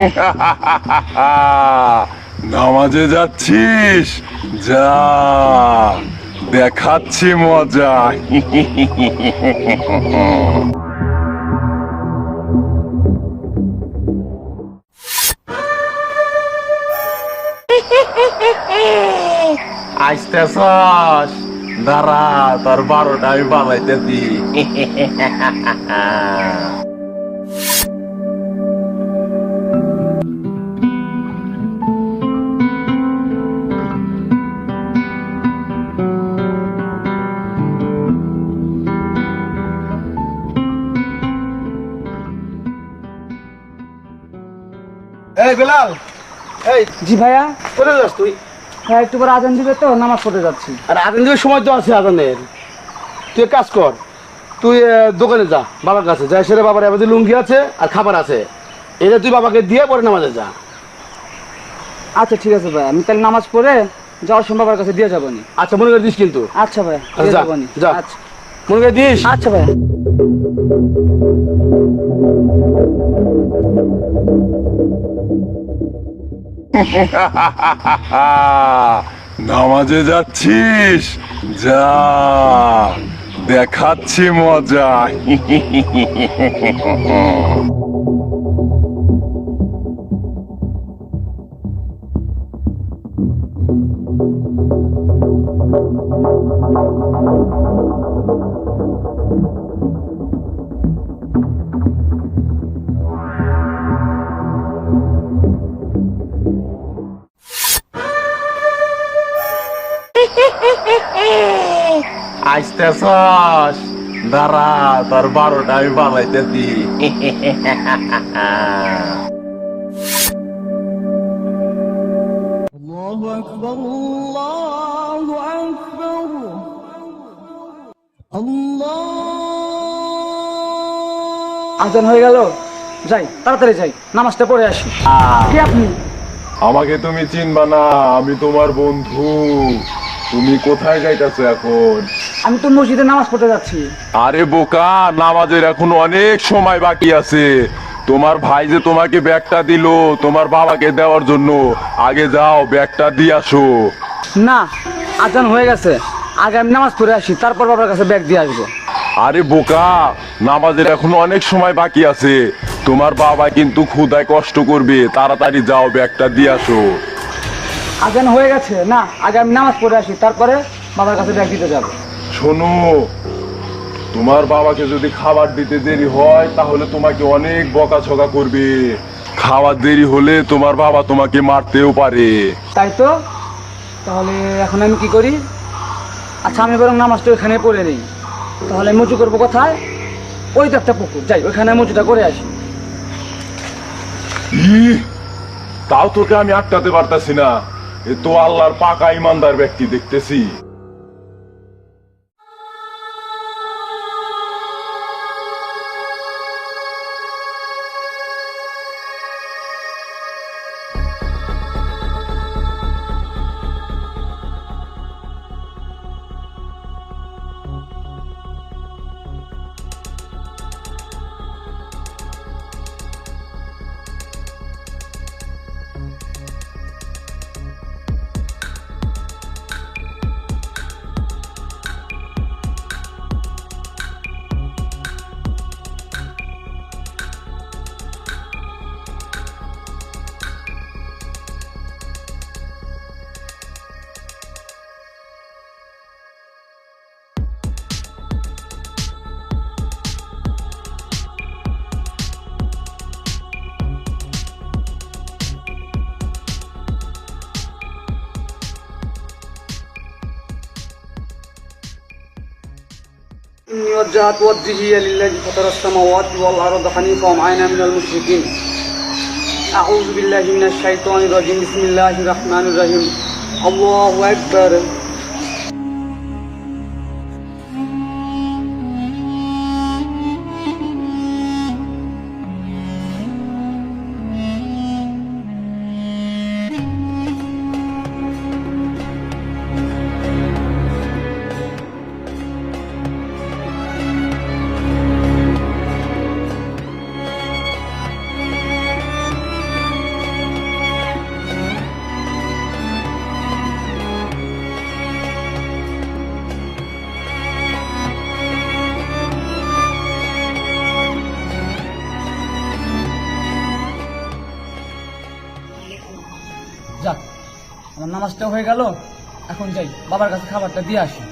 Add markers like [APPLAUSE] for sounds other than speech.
[LAUGHS] নামাজে যাচ্ছিস? যা দেখাচ্ছি মজা। [LAUGHS] আসতেছস দাঁড়া তোর বারোটা আমি বানাইতেছি। [LAUGHS] এই বেলাল এই। জি ভাইয়া। কোথায় যাস তুই? হ্যাঁ একটু পরে আজান দিবে তো নামাজ পড়তে যাচ্ছি। আর আজান দেওয়ার সময় তো আছে আজানের। তুই কাজ কর তুই দোকানে যা বাবার কাছে যাই সেরে বাবার এবার লুঙ্গি আছে আর খাবার আছে এটা তুই বাবাকে দিয়ে পরে নামাজে যা। আচ্ছা ঠিক আছে ভাই আমি তাহলে নামাজ পড়ে যাওয়ার সময় বাবার কাছে দিয়ে যাব নি। আচ্ছা মনে করে দিস কিন্তু। আচ্ছা ভাই আচ্ছা, যা, যা। আচ্ছা। মনে করে দিস। আচ্ছা ভাই [LAUGHS] নামাজে যাচ্ছিস? যা। দেখাচ্ছি মজা। [LAUGHS] দাঁড়া তোর বারোটা আমি বানাইতেছি। আজান হয়ে গেল। যাই তাড়াতাড়ি যাই নামাজটা পড়ে আসি। কে আপনি? আমাকে তুমি চিনবা না আমি তোমার বন্ধু। তুমি কোথায় যাইতেছো এখন? আমি তো মসজিদে নামাজ পড়তে যাচ্ছি। আরে বোকা নামাজের এখন অনেক সময় বাকি আছে। তোমার ভাই যে তোমাকে ব্যাগটা দিলো তোমার বাবাকে দেওয়ার জন্য। আগে যাও ব্যাগটা দিয়ে আসো। না আজান হয়ে গেছে। আগে আমি নামাজ পড়ে আসি তারপর বাবার কাছে ব্যাগ দিয়ে আসব। আরে বোকা নামাজের এখন অনেক সময় বাকি আছে। তোমার বাবা কিন্তু ক্ষুদায় কষ্ট করবে। তাড়াতাড়ি যাও ব্যাগটা দিয়ে আসো। আজান হয়ে গেছে? না আগে আমি নামাজ পড়ে আসি তারপরে বাবার কাছে ব্যাগ দিতে যাব। শোনো তোমার বাবাকে যদি খাবার দিতে দেরি হয় তাহলে তোমাকে অনেক বকাছকা করবে। খাবার দেরি হলে তোমার বাবা তোমাকে মারতেও পারে। তাই তো? তাহলে এখন আমি কি করি? আচ্ছা আমি বরং নামাজটা ওইখানে পড়ে নিই। তাহলে মুচু করব কোথায়? ওই তো একটা পুকুর যাই ওইখানে মজুটা করে আসি। তাও তোকে আমি আটকাতে পারতাছি না। তো আল্লাহর পাকা ইমানদার ব্যক্তি দেখতেছি। إني وجهت وجهي للذي فطر السماوات والأرض حنيفا وما أنا من المشركين. أعوذ بالله من الشيطان الرجيم. بسم الله الرحمن الرحيم. الله أكبر. নামাজটা হয়ে গেল এখন যাই বাবার কাছে খাবারটা দিয়ে আসি।